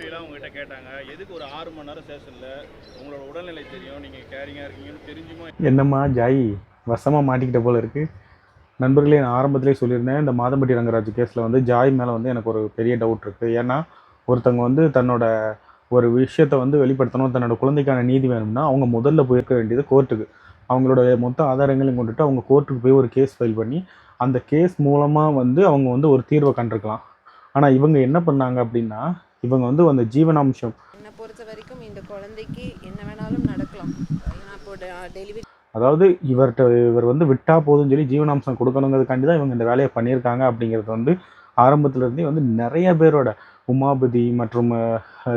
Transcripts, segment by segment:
கேள்வியெல்லாம் உங்ககிட்ட கேட்டாங்க. எதுக்கு ஒரு ஆறு மணி நேரம் ஸ்டேஷனில் உங்களோட உடல்நிலை தெரியும். நீங்கள் கேரிங்காக இருக்கீங்கன்னு தெரிஞ்சுமா? என்னம்மா ஜாய் வசமாக மாட்டிக்கிட்ட போல இருக்குது நண்பர்களே நான் ஆரம்பத்திலே சொல்லியிருந்தேன் இந்த மாதம்பட்டி ரங்கராஜ் கேஸில் வந்து ஜாய் மேலே வந்து எனக்கு ஒரு பெரிய டவுட் இருக்குது ஏன்னா ஒருத்தவங்க வந்து தன்னோட ஒரு விஷயத்தை வந்து வெளிப்படுத்தணும் தன்னோட குழந்தைக்கான நீதி வேணும்னா அவங்க முதல்ல போயிருக்க வேண்டியது கோர்ட்டுக்கு. அவங்களோட மொத்த ஆதாரங்களையும் கொண்டுட்டு அவங்க கோர்ட்டுக்கு போய் ஒரு கேஸ் ஃபைல் பண்ணி அந்த கேஸ் மூலமாக வந்து அவங்க வந்து ஒரு தீர்வை கண்டிருக்கலாம். ஆனால் இவங்க என்ன பண்ணாங்க அப்படின்னா இவங்க வந்து அந்த ஜீவனாம்சம். என்னை பொறுத்த வரைக்கும் இந்த குழந்தைக்கு என்ன வேணாலும் நடக்கலாம். ஏன்னா இப்போ டெலிவரி அதாவது இவர்கிட்ட இவர் வந்து விட்டா போதும்னு சொல்லி ஜீவனாம்சம் கொடுக்கணுங்கிறதுக்காண்டி தான் இவங்க இந்த வேலையை பண்ணியிருக்காங்க அப்படிங்கிறது வந்து ஆரம்பத்துல இருந்தே வந்து நிறைய பேரோட உமாபதி மற்றும்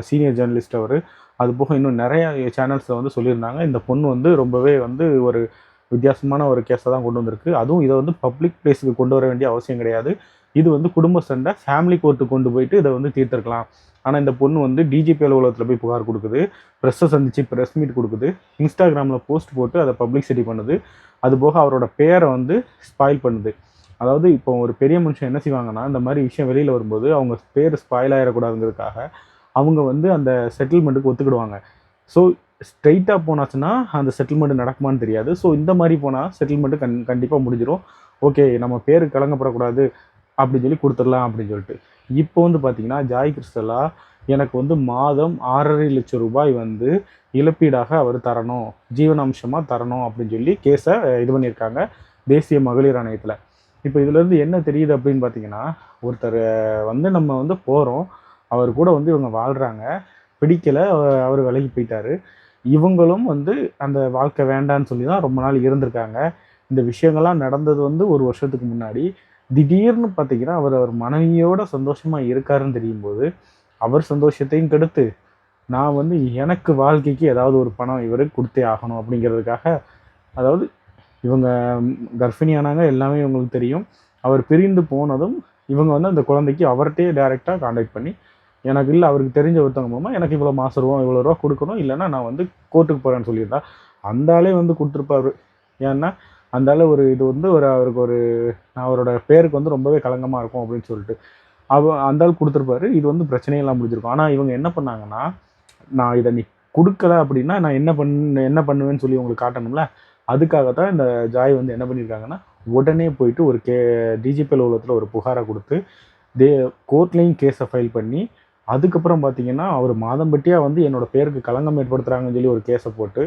சீனியர் ஜேர்னலிஸ்ட் அவர் அது போக இன்னும் நிறைய சேனல்ஸில் வந்து சொல்லியிருந்தாங்க. இந்த பொண்ணு வந்து ரொம்பவே வந்து ஒரு வித்தியாசமான ஒரு கேஸை தான் கொண்டு வந்திருக்கு. அதுவும் இதை வந்து பப்ளிக் பிளேஸுக்கு கொண்டு வர வேண்டிய அவசியம் கிடையாது. இது வந்து குடும்ப சண்டை ஃபேமிலி கோர்ட்டு கொண்டு போயிட்டு இதை வந்து தீர்த்திருக்கலாம். ஆனால் இந்த பொண்ணு வந்து டிஜிபி அலுவலகத்தில் போய் புகார் கொடுக்குது. ப்ரெஸ்ஸை சந்திச்சு ப்ரெஸ் மீட் கொடுக்குது. இன்ஸ்டாகிராமில் போஸ்ட் போட்டு அதை பப்ளிக்சிட்டி பண்ணுது. அது போக அவரோட பேரை வந்து ஸ்பாயில் பண்ணுது. அதாவது இப்போ ஒரு பெரிய மனுஷன் என்ன செய்வாங்கன்னா இந்த மாதிரி விஷயம் வெளியில் வரும்போது அவங்க பேர் ஸ்பாயில் ஆகிடக்கூடாதுங்கிறதுக்காக அவங்க வந்து அந்த செட்டில்மெண்ட்டுக்கு ஒத்துக்கிடுவாங்க. ஸோ ஸ்ட்ரைட்டாக போனாச்சுன்னா அந்த செட்டில்மெண்ட் நடக்குமான்னு தெரியாது. ஸோ இந்த மாதிரி போனால் செட்டில்மெண்ட்டு கண் கண்டிப்பாக முடிஞ்சிடும் ஓகே நம்ம பேர் கலங்கப்படக்கூடாது. அப்படின்னு சொல்லி கொடுத்துடலாம் அப்படின்னு சொல்லிட்டு. இப்போ வந்து பார்த்தீங்கன்னா ஜாய் கிறிஸ்டலா எனக்கு வந்து மாதம் ஆறரை லட்சம் ரூபாய் வந்து இழப்பீடாக அவர் தரணும் ஜீவனாம்சமாக தரணும் அப்படின்னு சொல்லி கேஸை இது பண்ணியிருக்காங்க தேசிய மகளிர் ஆணையத்தில். இப்போ இதுலேருந்து என்ன தெரியுது அப்படின்னு பார்த்தீங்கன்னா ஒருத்தர் வந்து நம்ம வந்து போகிறோம் அவர் கூட வந்து இவங்க வாழ்கிறாங்க பிடிக்கலை அவர் விலகி போயிட்டாரு. இவங்களும் வந்து அந்த வாழ்க்கை வேண்டான்னு சொல்லி தான் ரொம்ப நாள் இருந்திருக்காங்க. இந்த விஷயங்கள்லாம் நடந்தது வந்து ஒரு வருஷத்துக்கு முன்னாடி திடீர்னு பார்த்தீங்கன்னா அவர் அவர் மனைவியோட சந்தோஷமாக இருக்காருன்னு தெரியும் போது அவர் சந்தோஷத்தையும் கெடுத்து நான் வந்து எனக்கு வாழ்க்கைக்கு ஏதாவது ஒரு பணம் இவருக்கு கொடுத்தே ஆகணும் அப்படிங்கிறதுக்காக அதாவது இவங்க கர்ப்பிணியானாங்க எல்லாமே இவங்களுக்கு தெரியும். அவர் பிரிந்து போனதும் இவங்க வந்து அந்த குழந்தைக்கு அவர்கிட்டயே டைரெக்டாக காண்டாக்ட் பண்ணி எனக்கு இல்லை அவருக்கு தெரிஞ்ச ஒருத்தவங்க மூலமாக எனக்கு இவ்வளோ மாசம் ரூபா இவ்வளோ ரூபா கொடுக்கணும் இல்லைன்னா நான் வந்து கோர்ட்டுக்கு போகிறேன்னு சொல்லியிருந்தா அந்த ஆளே வந்து கொடுத்துருப்பாரு. ஏன்னா அந்தளவு ஒரு இது வந்து ஒரு அவருக்கு ஒரு அவரோட பேருக்கு வந்து ரொம்பவே களங்கமாக இருக்கும் அப்படின்னு சொல்லிட்டு. அவ அந்த ஆள் கொடுத்துருப்பாரு. இது வந்து பிரச்சனையெல்லாம் முடிஞ்சிருக்கும். ஆனால் இவங்க என்ன பண்ணாங்கன்னா நான் இதை நீ கொடுக்கல அப்படின்னா நான் என்ன பண்ண என்ன பண்ணுவேன்னு சொல்லி உங்களுக்கு காட்டணும்ல? அதுக்காக தான் இந்த ஜாய் வந்து என்ன பண்ணியிருக்காங்கன்னா உடனே போயிட்டு ஒரு கே டிஜிபி அலுவலகத்தில் ஒரு புகாரை கொடுத்து தே கோர்ட்லேயும் கேஸை ஃபைல் பண்ணி அதுக்கப்புறம் பார்த்தீங்கன்னா அவர் மாதம்பட்டியாக வந்து என்னோடய பேருக்கு களங்கம் ஏற்படுத்துகிறாங்கன்னு சொல்லி ஒரு கேஸை போட்டு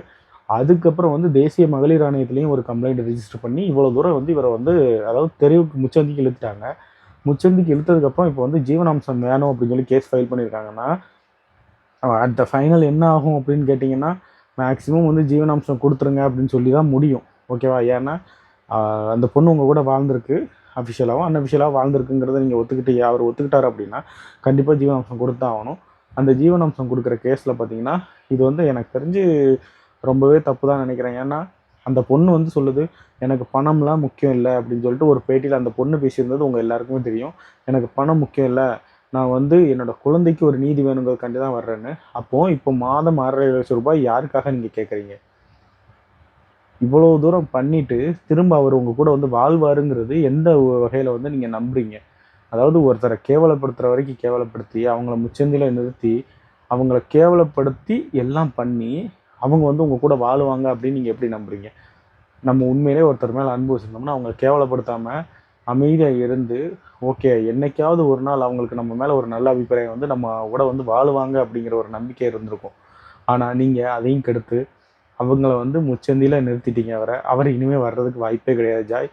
அதுக்கப்புறம் வந்து தேசிய மகளிர் ஆணையத்துலேயும் ஒரு கம்ப்ளைண்ட் ரெஜிஸ்டர் பண்ணி இவ்வளோ தூரம் வந்து இவரை வந்து அதாவது தெருவுக்கு முச்சந்திக்கு இழுத்துட்டாங்க. முச்சந்திக்கு இழுத்ததுக்கப்புறம் இப்போ வந்து ஜீவனாம்சம் வேணும் அப்படின்னு சொல்லி கேஸ் ஃபைல் பண்ணியிருக்காங்கன்னா அட் த ஃபைனல் என்ன ஆகும் அப்படின்னு கேட்டிங்கன்னா மேக்ஸிமம் வந்து ஜீவனாம்சம் கொடுத்துருங்க அப்படின்னு சொல்லி தான் முடியும் ஓகேவா ஏன்னா அந்த பொண்ணு உங்கள் கூட வாழ்ந்திருக்கு அஃபிஷியலாகவும் அன்அஃபிஷியலாக வாழ்ந்திருக்குங்கிறத நீங்கள் ஒத்துக்கிட்டு அவர் ஒத்துக்கிட்டார் அப்படின்னா கண்டிப்பாக ஜீவனாம்சம் கொடுத்தா ஆகணும். அந்த ஜீவனாம்சம் கொடுக்குற கேஸில் பார்த்தீங்கன்னா இது வந்து எனக்கு தெரிஞ்சு ரொம்பவே தப்பு தான் நினைக்கிறேன். ஏன்னா அந்த பொண்ணு வந்து சொல்லுது எனக்கு பணம்லாம் முக்கியம் இல்லை அப்படின்னு சொல்லிட்டு ஒரு பேட்டியில் அந்த பொண்ணு பேசியிருந்தது உங்கள் எல்லாருக்குமே தெரியும். எனக்கு பணம் முக்கியம் இல்லை நான் வந்து என்னோடய குழந்தைக்கு ஒரு நீதி வேணுங்கிறதுக்காண்டி தான் வர்றேன்னு. அப்போது இப்போ மாதம் ஆறரை லட்சம் ரூபாய் யாருக்காக நீங்கள் கேட்குறீங்க இவ்வளோ தூரம் பண்ணிட்டு திரும்ப அவர் உங்கள் கூட வந்து வாழ்வாருங்கிறது எந்த வகையில் வந்து நீங்கள் நம்புறீங்க? அதாவது ஒருத்தரை கேவலப்படுத்துகிற வரைக்கும் கேவலப்படுத்தி அவங்கள முச்சந்தில நிறுத்தி அவங்கள கேவலப்படுத்தி எல்லாம் பண்ணி அவங்க வந்து உங்கள் கூட வாழுவாங்க அப்படின்னு நீங்கள் எப்படி நம்புறீங்க? நம்ம உண்மையிலே ஒருத்தர் மேலே அன்பு வச்சுருந்தோம்னா அவங்க கேவலப்படுத்தாமல் அமைதியாக இருந்து ஓகே என்னைக்காவது ஒரு நாள் அவங்களுக்கு நம்ம மேலே ஒரு நல்ல அபிப்பிராயம் வந்து நம்ம கூட வந்து வாழுவாங்க அப்படிங்கிற ஒரு நம்பிக்கை இருந்திருக்கும். ஆனால் நீங்கள் அதையும் கெடுத்து அவங்கள வந்து முச்சந்தியில் நிறுத்திட்டீங்க அவரை. அவர் இனிமேல் வர்றதுக்கு வாய்ப்பே கிடையாது ஜாய்.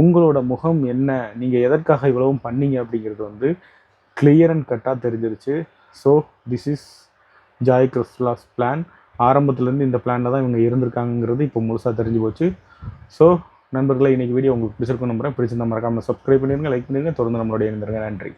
உங்களோட முகம் என்ன? நீங்கள் எதற்காக இவ்வளவும் பண்ணீங்க அப்படிங்கிறது வந்து கிளியர் அண்ட் கட்டாக தெரிஞ்சிருச்சு. So this is Joy Crizildaa plan ஆரம்பத்துலேருந்து இந்த பிளானில் தான் இவங்க இருந்திருக்காங்கங்கிறது இப்போ முழுசாக தெரிஞ்சு போச்சு. ஸோ நண்பர்களை இன்றைக்கி வீடியோ உங்களுக்கு பிடிச்சிருக்கும் நம்புறேன். பிடிச்சிருந்தா மறக்காமல் சப்ஸ்கிரைப் பண்ணிடுங்க லைக் பண்ணிடுங்க. தொடர்ந்து நம்மளோட இருந்துருங்க நன்றி.